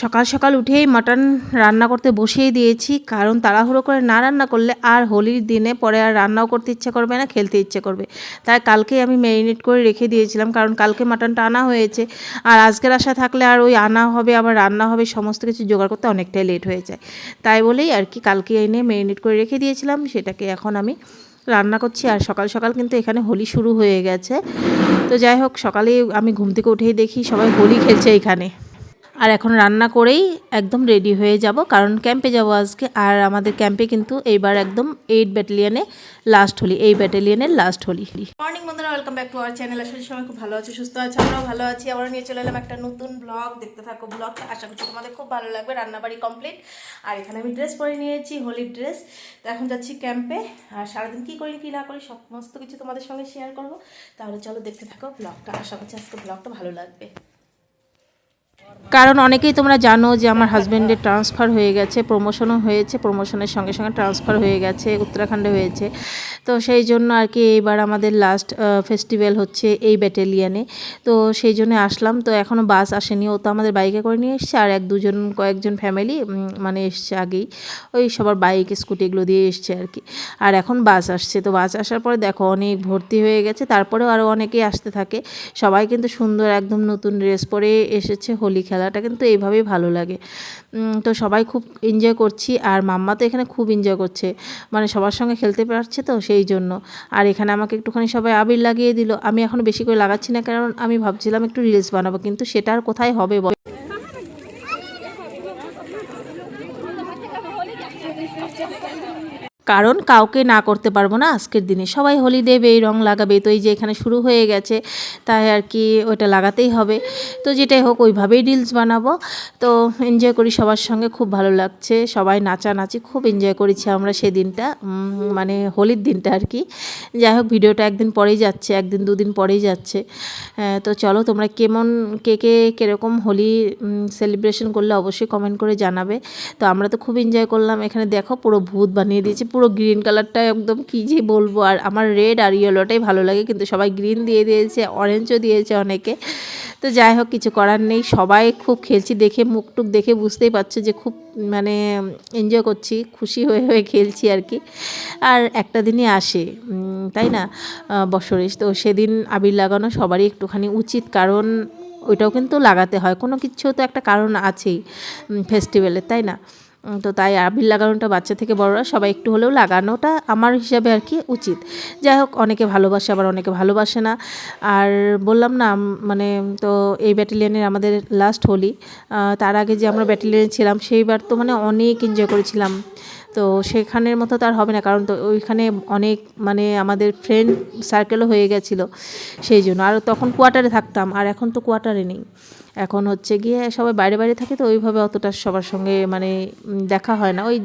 সকাল সকাল উঠেই মাটন রান্না করতে বসিয়ে দিয়েছি, কারণ তাড়াহুড়ো করে না রান্না করলে আর হোলির দিনে পরে আর রান্নাও করতে ইচ্ছে করবে না, খেলতে ইচ্ছে করবে। তাই কালকেই আমি ম্যারিনেট করে রেখে দিয়েছিলাম, কারণ কালকে মাটনটা আনা হয়েছে। আর আজকের আশা থাকলে আর ওই আনা হবে, আবার রান্না হবে, সমস্ত কিছু জোগাড় করতে অনেকটাই লেট হয়ে যায়। তাই বলেই আর কি কালকে এনে ম্যারিনেট করে রেখে দিয়েছিলাম, সেটাকে এখন আমি রান্না করছি। আর সকাল সকাল কিন্তু এখানে হোলি শুরু হয়ে গেছে। তো যাই হোক, সকালে আমি ঘুম থেকে উঠেই দেখি সবাই হোলি খেলছে এখানে। আর এখন রান্না করেই একদম রেডি হয়ে যাব। কারণ ক্যাম্পে যাব আজকে। আর আমাদের ক্যাম্পে কিন্তু এইবার একদম এইট ব্যাটালিয়নে লাস্ট হলি। এই ব্যাটালিয়নের লাস্ট হলি। মর্নিং বন্ধুরা welcome back to our channel আসলে সবাই খুব ভালো আছে, সুস্থ আছে, আমরাও ভালো আছি। আবার নিয়ে চলে এলাম একটা নতুন ব্লগ দেখতে থাকো ব্লগটা আশা করছি তোমাদের খুব ভালো লাগবে, রান্নাবাড়ি কমপ্লিট আর এখানে আমি ড্রেস পরে নিয়েছি, হোলির ড্রেস তো এখন যাচ্ছি ক্যাম্পে আর সারাদিন কী করি, কী না করি, সমস্ত কিছু তোমাদের সঙ্গে শেয়ার করব। তাহলে চলো দেখতে থাকো ব্লগটা আশা করছি আজকে ব্লগটা ভালো লাগবে। কারণ অনেকেই তোমরা জানো যে আমার হাজব্যান্ডের ট্রান্সফার হয়ে গেছে প্রমোশনও হয়েছে প্রমোশনের সঙ্গে সঙ্গে ট্রান্সফার হয়ে গেছে, উত্তরাখণ্ডে হয়েছে। তো সেই জন্য আর কি এইবার আমাদের লাস্ট ফেস্টিভ্যাল হচ্ছে এই ব্যাটালিয়ানে তো সেই জন্য আসলাম, তো এখনও বাস আসেনি। ও তো আমাদের বাইকে করে নিয়ে এসছে, আর এক দুজন, কয়েকজন ফ্যামিলি মানে এসছে আগেই। ওই সবার বাইক স্কুটি এগুলো দিয়ে এসছে আর কি। আর এখন বাস আসছে, তো বাস আসার পরে দেখো অনেক ভর্তি হয়ে গেছে। তারপরেও আরও অনেকেই আসতে থাকে। সবাই কিন্তু সুন্দর, একদম নতুন ড্রেস পরে এসেছে, হোলি খেলাটা কিন্তু এইভাবেই ভালো লাগে। তো সবাই খুব এনজয় করছি আর মাম্মা তো এখানে খুব এনজয় করছে। মানে সবার সঙ্গে খেলতে পারছে তো সেই জন্য। আর এখানে আমাকে একটুখানি সবাই আবির লাগিয়ে দিল। আমি এখন বেশি করে লাগাচ্ছি না কারণ আমি ভাবছিলাম একটু রিলস বানাবো, কিন্তু সেটা আর কোথায় হবে বল? কারণ কাউকে না করতে পারব না আজকের দিনে। সবাই হোলি দেবে এই রং লাগাবে। তো এই যে এখানে শুরু হয়ে গেছে, তাই আর কি ওটা লাগাতেই হবে। তো যেটাই হোক, ওইভাবেই রিলস বানাবো। তো এনজয় করি সবার সঙ্গে, খুব ভালো লাগছে। সবাই নাচানাচি, খুব এনজয় করেছি আমরা সেদিনটা মানে হোলির দিনটা আর কি। যাই হোক, ভিডিওটা একদিন পরেই যাচ্ছে, একদিন দুদিন পরেই যাচ্ছে। তো চলো তোমরা কেমন, কে কে কীরকম হোলি সেলিব্রেশন করলে অবশ্যই কমেন্ট করে জানাবে। তো আমরা তো খুব এনজয় করলাম। এখানে দেখো পুরো ভূত বানিয়ে দিয়েছে পুরো গ্রিন কালারটা একদম কী যে বলব, আর আমার রেড আর ইয়েলোটাই ভালো লাগে, কিন্তু সবাই গ্রিন দিয়ে দিয়েছে অরেঞ্জও দিয়েছে অনেকে। তো যাই হোক, কিছু করার নেই, সবাই খুব খেলছি দেখে, মুখ টুক দেখে বুঝতেই পারছ যে খুব মানে এনজয় করছি, খুশি হয়ে হয়ে খেলছি আর কি। আর একটা দিনই আসে তাই না? বছরে তো সেদিন আবির লাগানো সবারই একটুখানি উচিত, কারণ ওইটাও কিন্তু লাগাতে হয়, কোনো কিছু তো একটা কারণ আছেই ফেস্টিভ্যালের তাই না? তো তাই আবির লাগানোটা বাচ্চা থেকে বড়রা সবাই একটু হলেও লাগানোটা আমার হিসাবে আর কি উচিত। যাই হোক, অনেকে ভালোবাসে, আবার অনেকে ভালোবাসে না। আর বললাম না মানে তো এই ব্যাটালিয়নের আমাদের লাস্ট হোলি তার আগে যে আমরা ব্যাটালিয়নে ছিলাম, সেইবার তো মানে অনেক এনজয় করেছিলাম। তো সেখানের মতো তার হবে না, কারণ তো ওইখানে অনেক মানে আমাদের ফ্রেন্ড সার্কেলও হয়ে গেছিল সেই জন্য। আর তখন কোয়ার্টারে থাকতাম, আর এখন তো কোয়ার্টারে নেই। এখন হচ্ছে গিয়ে সবাই বাইরে বাইরে থাকে, তো ওইভাবে অতটা সবার সঙ্গে মানে দেখা হয় না, ওই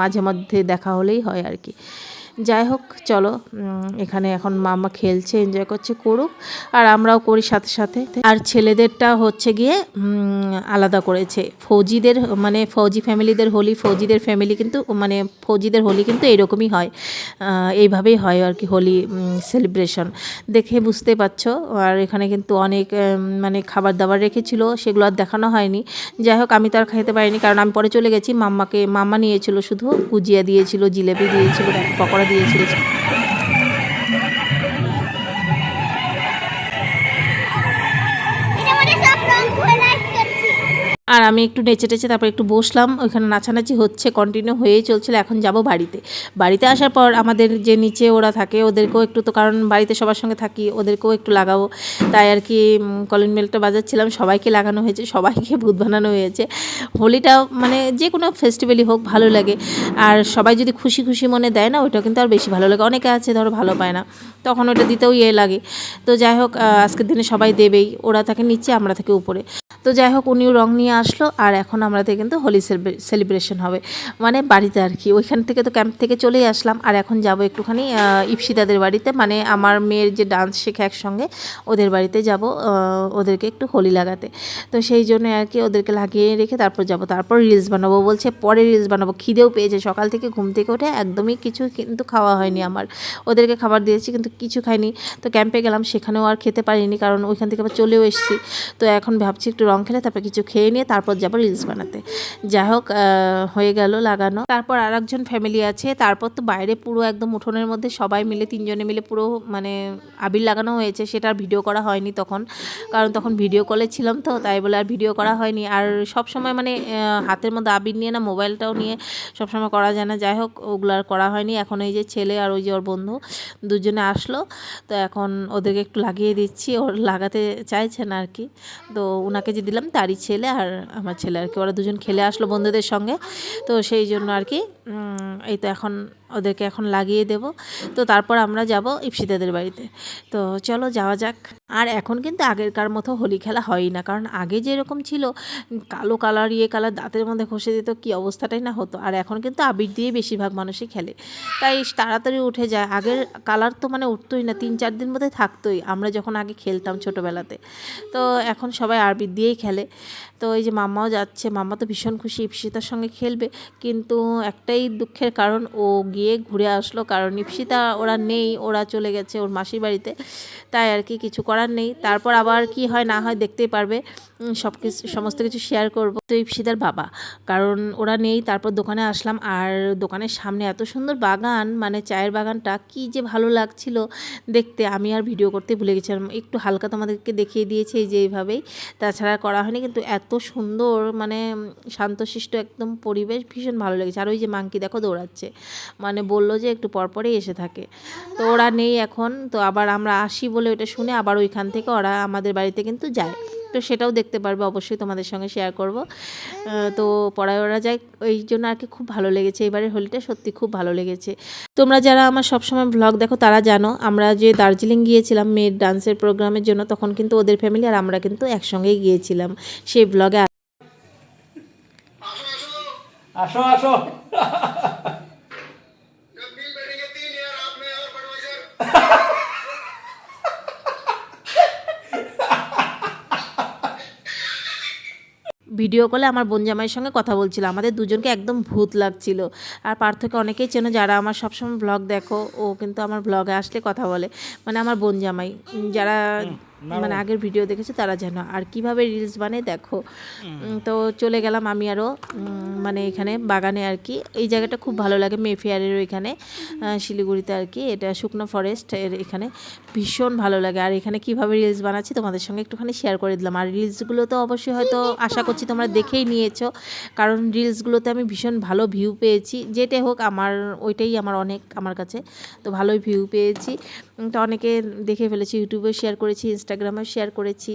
মাঝে মধ্যে দেখা হলেই হয় আর কি। যাই হোক, চলো এখানে এখন মামা খেলছে এনজয় করছে, করুক, আর আমরাও করি সাথে সাথে। আর ছেলেদেরটা হচ্ছে গিয়ে আলাদা করেছে। ফৌজিদের মানে ফৌজি ফ্যামিলিদের হোলি, ফৌজিদের ফ্যামিলি কিন্তু মানে ফৌজিদের হোলি কিন্তু এরকমই হয়। এইভাবেই হয় আর কি হোলি সেলিব্রেশন দেখে বুঝতে পারছ? আর এখানে কিন্তু অনেক মানে খাবার দাবার রেখেছিল, সেগুলো আর দেখানো হয়নি। যাই হোক, আমি তো আর খাইতে পারিনি, কারণ আমি পরে চলে গেছি। মাম্মাকে, মাম্মা নিয়েছিল শুধু, গুজিয়া দিয়েছিল, জিলেপি দিয়েছিল পকোড়া দিয়েছিল আর আমি একটু নেচে টেচে তারপর একটু বসলাম, ওইখানে নাচানাচি হচ্ছে কন্টিনিউ হয়েই চলছিল, এখন যাব বাড়িতে। বাড়িতে আসার পর আমাদের যে নিচে ওরা থাকে, ওদেরকেও একটু তো, কারণ বাড়িতে সবার সঙ্গে থাকি, ওদেরকেও একটু লাগাবো। তাই আর কি কলিন মেলটা বাজাচ্ছিলাম, সবাইকে লাগানো হয়েছে, সবাইকে ভূত বানানো হয়েছে। হোলিটা মানে যে কোনো ফেস্টিভ্যালই হোক, ভালো লাগে। আর সবাই যদি খুশি খুশি মনে দেয় না, ওইটা কিন্তু আর বেশি ভালো লাগে। অনেকে আছে, ধরো, ভালো পায় না, তখন ওটা দিতেও ইয়ে লাগে। তো যাই হোক আজকের দিনে সবাই দেবেই, ওরা থাকে নিচে, আমরা থাকি উপরে। তো যাই হোক, উনিও রং নিয়ে আসলো আর এখন আমাদের কিন্তু হোলি সেলিব্রেশন হবে। মানে বাড়িতে আর কি। ওইখান থেকে তো ক্যাম্প থেকে চলেই আসলাম। আর এখন যাব একটুখানি ইপসিদাদের বাড়িতে। মানে আমার মেয়ের যে ডান্স শেখে একসঙ্গে, ওদের বাড়িতে যাব ওদেরকে একটু হোলি লাগাতে। তো সেই জন্য আর কি ওদেরকে লাগিয়ে রেখে তারপর যাব। তারপর রিলস বানাবো বলছে, পরে রিলস বানাবো। খিদেও পেয়েছে। সকাল থেকে ঘুম থেকে উঠে একদমই কিছু কিন্তু খাওয়া হয়নি আমার। ওদেরকে খাবার দিয়েছি কিন্তু কিছু খাইনি। তো ক্যাম্পে গেলাম, সেখানেও আর খেতে পারিনি কারণ ওইখান থেকে আবার চলেও এসেছি। তো এখন ভাবছি একটু রং রং খেলে তারপর কিছু খেয়ে নিয়ে তারপর যাব রিলস বানাতে। যাই হোক হয়ে গেল লাগানো। তারপর আর একজন ফ্যামিলি আছে। তারপর তো বাইরে পুরো একদম উঠোনের মধ্যে সবাই মিলে, তিনজনে মিলে পুরো মানে আবির লাগানো হয়েছে। সেটা আর ভিডিও করা হয়নি তখন। কারণ তখন ভিডিও কলে ছিলাম তো, তাই বলে আর ভিডিও করা হয়নি। আর সব সময় মানে হাতের মধ্যে আবির নিয়ে না, মোবাইলটাও নিয়ে সব সময় করা যায় না। যাই হোক ওগুলো আর করা হয়নি। এখন এই যে ছেলে আর ওই যে ওর বন্ধু দুজনে আসলো। তো এখন ওদেরকে একটু লাগিয়ে দিচ্ছি। ওর লাগাতে চাইছে না আর কি। তো ওনাকে যে দিলাম, তারই ছেলে আর আমার ছেলে আর কি। ওরা দুজন খেলে আসলো বন্ধুদের সঙ্গে। তো সেই জন্য আর কি এই তো এখন ওদেরকে এখন লাগিয়ে দেব। তো তারপর আমরা যাব ইপসিতাদের বাড়িতে। তো চলো যাওয়া যাক। আর এখন কিন্তু আগেরকার মতো হোলি খেলা হয়ই না। কারণ আগে যেরকম ছিল, কালো কালার ইয়ে কালার, দাঁতের মধ্যে ঘষে দিত, কী অবস্থাটাই না হতো। আর এখন কিন্তু আবির দিয়ে বেশিরভাগ মানুষই খেলে। তাই তাড়াতাড়ি উঠে যায়। আগের কালার তো মানে উঠতোই না, তিন চার দিন মধ্যে থাকতোই। আমরা যখন আগে খেলতাম ছোটোবেলাতে। তো এখন সবাই আবির দিয়েই খেলে। তো এই যে মাম্মাও যাচ্ছে, মাম্মা তো ভীষণ খুশি, ইপসিতার সঙ্গে খেলবে। কিন্তু একটাই দুঃখের কারণ, ও গিয়ে ঘুরে আসলো। কারণ ইপসিতা ওরা নেই, ওরা চলে গেছে ওর মাসির বাড়িতে। তাই আর কি কিছু করার নেই। তারপর আবার কি হয় না হয় দেখতেই পারবে। সব কিছু, সমস্ত কিছু শেয়ার করব। তো ইপসিতার বাবা। কারণ ওরা নেই, তারপর দোকানে আসলাম। আর দোকানের সামনে এত সুন্দর বাগান মানে চায়ের বাগানটা, কি যে ভালো লাগছিল দেখতে। আমি আর ভিডিও করতে ভুলে গেছিলাম। একটু হালকা তোমাদেরকে দেখিয়ে দিয়েছি এই যে এইভাবেই। তাছাড়া করা হয়নি, কিন্তু এত সুন্দর মানে শান্তশিষ্ট একদম পরিবেশ, ভীষণ ভালো লেগেছে। আর ওই যে মাংকি দেখো দৌড়াচ্ছে। মানে বলল যে একটু পরপরই এসে থাকে। তো ওরা নেই এখন। তো আবার আমরা আসি বলে ওটা শুনে আবার ওইখান থেকে ওরা আমাদের বাড়িতে কিন্তু যায়। তো সেটাও দেখতে পারবে, অবশ্যই তোমাদের সঙ্গে শেয়ার করব। তো পড়ায় ওরা যায়, ওই জন্য আর কি খুব ভালো লেগেছে। এবারের হোলিটা সত্যি খুব ভালো লেগেছে। তোমরা যারা আমার সবসময় ব্লগ দেখো, তারা জানো, আমরা যে দার্জিলিং গিয়েছিলাম মেয়ের ডান্সের প্রোগ্রামের জন্য, তখন কিন্তু ওদের ফ্যামিলি আর আমরা কিন্তু একসঙ্গেই গিয়েছিলাম। সেই ব্লগে আসো আসো। ভিডিও কলে আমার বোন জামাইয়ের সঙ্গে কথা বলছিল। আমাদের দুজনকে একদম ভূত লাগছিল। আর পার্থকে অনেকেই চেনো যারা আমার সবসময় ব্লগ দেখো, ও কিন্তু আমার ব্লগে আসলে কথা বলে। মানে আমার বোন জামাই যারা মানে আগের ভিডিও দেখেছে তারা জানো আর কীভাবে রিলস বানায় দেখো। তো চলে গেলাম আমি আরও মানে এখানে বাগানে আর কি। এই জায়গাটা খুব ভালো লাগে মেফেয়ারের ওইখানে শিলিগুড়িতে আর কি। এটা শুকনো ফরেস্ট এর এখানে। ভীষণ ভালো লাগে। আর এখানে কীভাবে রিলস বানাচ্ছি তোমাদের সঙ্গে একটুখানি শেয়ার করে দিলাম। আর রিলসগুলো তো অবশ্যই হয়তো আশা করছি তোমরা দেখেই নিয়েছো। কারণ রিলসগুলোতে আমি ভীষণ ভালো ভিউ পেয়েছি। যেটাই হোক আমার ওইটাই আমার অনেক আমার কাছে। তো ভালোই ভিউ পেয়েছি। তো অনেকে দেখে ফেলেছি ইউটিউবে শেয়ার করেছি ইনস্টাগ্রামে শেয়ার করেছি।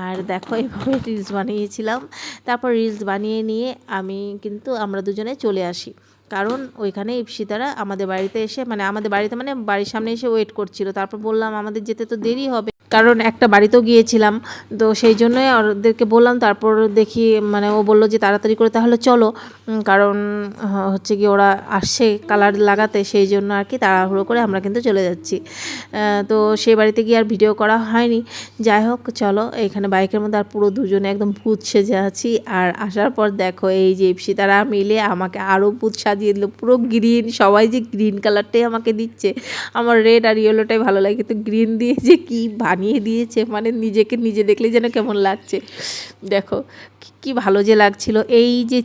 আর দেখো এইভাবে রিলস বানিয়েছিলাম। তারপর রিলস বানিয়ে নিয়ে আমি কিন্তু আমরা দুজনে চলে আসি। কারণ ওইখানে ইপসিতারা আমাদের বাড়িতে এসে মানে আমাদের বাড়িতে মানে বাড়ির সামনে এসে ওয়েট করছিল। তারপর বললাম, আমাদের যেতে তো দেরি হবে। কারণ একটা বাড়িতেও গিয়েছিলাম, তো সেই জন্যই ওদেরকে বললাম। তারপর দেখি মানে ও বলল যে, তাড়াতাড়ি করে তাহলে চলো। কারণ হচ্ছে কি ওরা আসছে কালার লাগাতে, সেই জন্য আর কি তাড়াহুড়ো করে আমরা কিন্তু চলে যাচ্ছি। তো সেই বাড়িতে গিয়ে আর ভিডিও করা হয়নি। যাই হোক, চলো, এখানে বাইকের মধ্যে আর পুরো দুজনে একদম ভূত সেজে আছি। আর আসার পর দেখো, এই যে ইপসিতারা মিলে আমাকে আরও ভূত সাজিয়ে দিল। পুরো গ্রিন সবাই যে গ্রিন কালারটাই আমাকে দিচ্ছে, আমার রেড আর ইয়েলোটাই ভালো লাগে। কিন্তু গ্রিন দিয়ে যে কী বানিয়ে দিয়েছে মানে নিজেকে নিজে দেখলে যেন কেমন লাগছে। দেখো, কি- কি ভালো যে লাগছিল। এই যে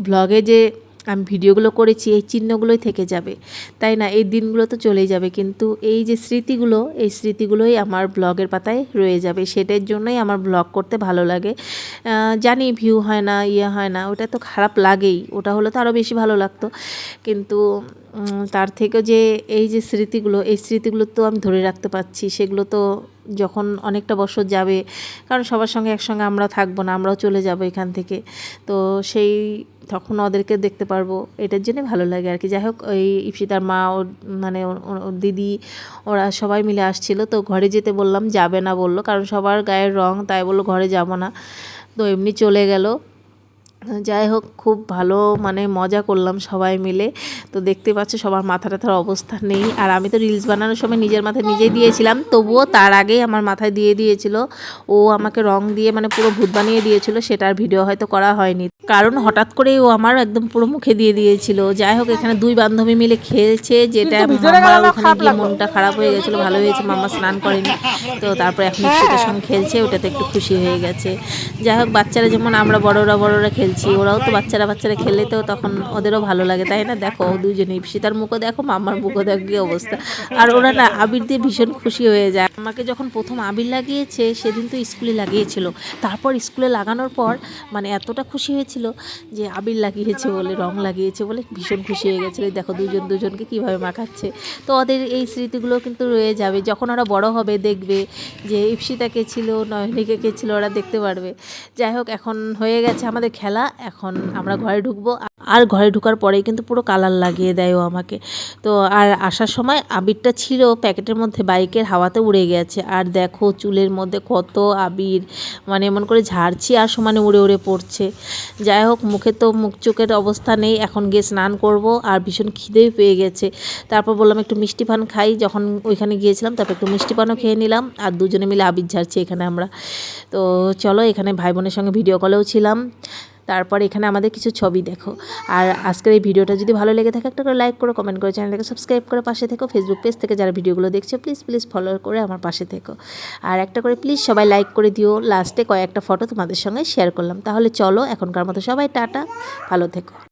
ব্লগে যে আমি ভিডিওগুলো করেছি, এই চিহ্নগুলোই থেকে যাবে। তাই না? এই দিনগুলো তো চলেই যাবে। কিন্তু এই যে স্মৃতিগুলো, এই স্মৃতিগুলোই আমার ব্লগের পাতায় রয়ে যাবে। সেটার জন্যই আমার ব্লগ করতে ভালো লাগে। জানি ভিউ হয় না ইয়ে হয় না, ওটা তো খারাপ লাগেই। ওটা হলে তো আরও বেশি ভালো লাগতো। কিন্তু তার থেকে যে এই যে স্মৃতিগুলো, এই স্মৃতিগুলো তো আমি ধরে রাখতে পারছি। সেগুলো তো যখন অনেকটা বছর যাবে, কারণ সবার সঙ্গে একসঙ্গে আমরা থাকব না, আমরাও চলে যাব এখান থেকে। তো সেই তখন ওদেরকে দেখতে পারব, এটার জন্যই ভালো লাগে আর কি। যাই হোক, ওই ইপসিতার মা, ওর মানে ওর দিদি, ওরা সবাই মিলে আসছিল। তো ঘরে যেতে বললাম, যাবে না বলল, কারণ সবার গায়ের রং তাই বলল ঘরে যাব না। তো এমনি চলে গেল। যাই হোক খুব ভালো মানে মজা করলাম সবাই মিলে। তো দেখতে পাচ্ছ সবার মাথা টাথার অবস্থা নেই। আর আমি তো রিলস বানানোর সময় নিজের মাথায় নিজেই দিয়েছিলাম তবুও তার আগেই আমার মাথায় দিয়ে দিয়েছিল। ও আমাকে রং দিয়ে মানে পুরো ভূত বানিয়ে দিয়েছিল সেটার ভিডিও হয়তো করা হয়নি। কারণ হঠাৎ করেই ও আমার একদম পুরো মুখে দিয়ে দিয়েছিল। যাই হোক এখানে দুই বান্ধবী মিলে খেলছে যেটা মাম্মার ওখানে গিয়ে মনটা খারাপ হয়ে গেছিল ভালো হয়েছে মাম্মা স্নান করেনি। তো তারপরে এখন ইপসিতার সঙ্গে খেলছে ওটাতে একটু খুশি হয়ে গেছে। যাই হোক বাচ্চারা যেমন আমরা বড়রা বড়রা খেলছি ওরাও তো বাচ্চারা বাচ্চারা খেললে তো তখন ওদেরও ভালো লাগে, তাই না? দেখো দুজনে ইপসিতার মুখও দেখো মাম্মার মুখও দেখো, কি অবস্থা। আর ওরা না, আবির দিয়ে ভীষণ খুশি হয়ে যায়। আমাকে যখন প্রথম আবির লাগিয়েছে, সেদিন তো স্কুলে লাগিয়েছিল। তারপর স্কুলে লাগানোর পর মানে এতটা খুশি হয়েছিল যে আবির লাগিয়েছে বলে, রং লাগিয়েছে বলে ভীষণ খুশি হয়ে গেছিল। দেখো, দুজন দুজনকে কীভাবে মাখাচ্ছে। তো ওদের এই স্মৃতিগুলো কিন্তু রয়ে যাবে। যখন ওরা বড় হবে, দেখবে যে ইপসিতা কে ছিল, নয়নিকে কে ছিল, ওরা দেখতে পারবে। যাই হোক, এখন হয়ে গেছে আমাদের খেলা। এখন আমরা ঘরে ঢুকবো। আর ঘরে ঢুকার পরেই কিন্তু পুরো কালার লাগিয়ে দেয় ও আমাকে। তো আর আসার সময় আবিরটা ছিল, প্যাকেটের মধ্যে বাইকের হাওয়াতে উড়ে গেছে। আর দেখো চুলের মধ্যে কত আবির মানে এমন করে ঝাড়ছি আর সমানে উড়ে উড়ে পড়ছে। যাই হোক, মুখে তো মুখ চোখের অবস্থা নেই, এখন গিয়ে স্নান করব আর ভীষণ খিদেই পেয়ে গেছে। তারপর বললাম একটু মিষ্টি পান খাই, যখন ওইখানে গিয়েছিলাম তারপর একটু মিষ্টি পানও খেয়ে নিলাম আর দুজনে মিলে আবির ঝাড়ছি এখানে আমরা। তো চলো এখানে ভাই বোনের সঙ্গে ভিডিও কলেও ছিলাম। তারপর এখানে আমাদের কিছু ছবি দেখো। আর আজকের এই ভিডিওটা যদি ভালো লেগে থাকে, একটা করে লাইক করো কমেন্ট করে চ্যানেলটাকে সাবস্ক্রাইব করে, পাশে থেকো। ফেসবুক পেজ থেকে যারা ভিডিওগুলো দেখছ প্লিজ প্লিজ ফলো করে আমার পাশে থেকো। আর একটা করে প্লিজ সবাই লাইক করে দিও। লাস্টে কয়েকটা ফটো তোমাদের সঙ্গে শেয়ার করলাম। তাহলে চলো, এখনকার মতো সবাই টাটা, ভালো থেকো।